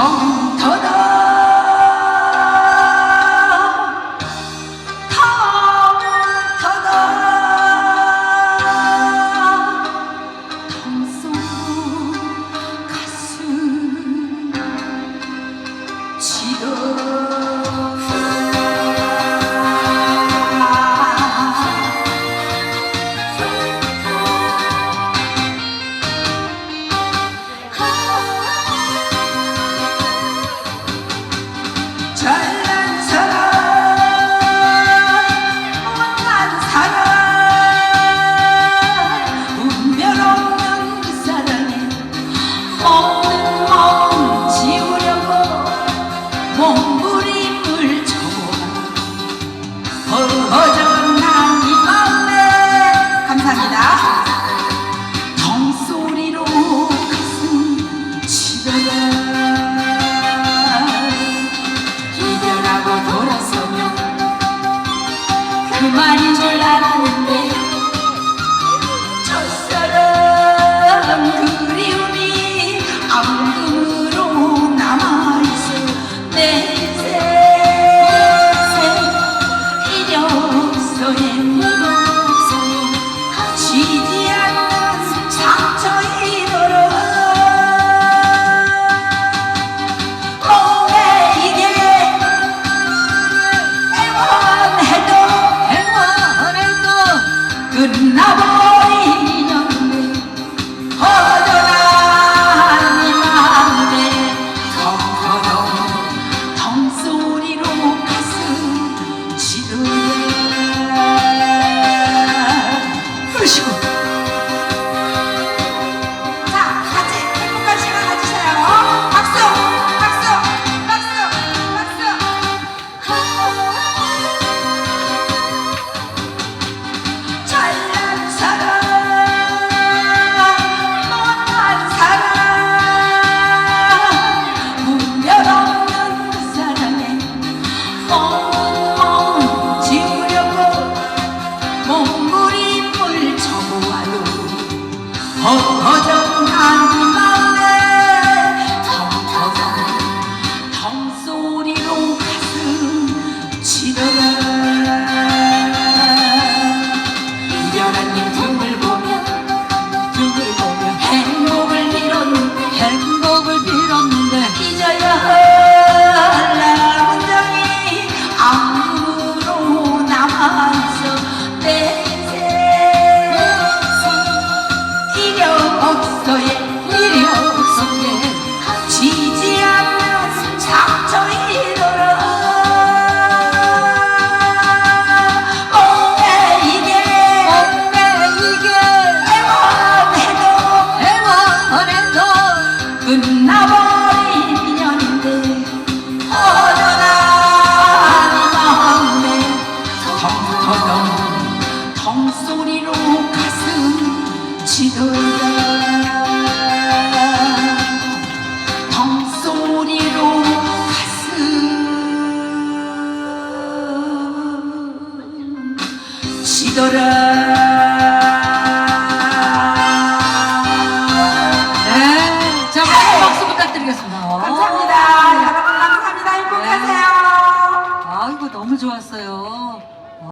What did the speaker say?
Oh. Naboi 好好加 정소리로 가슴 지돌다 정소리로 가슴 지돌아 네, 자, 많은 네. 박수 부탁드리겠습니다. 감사합니다. 여러분 감사합니다. 행복하세요. 네. 아이고, 너무 좋았어요.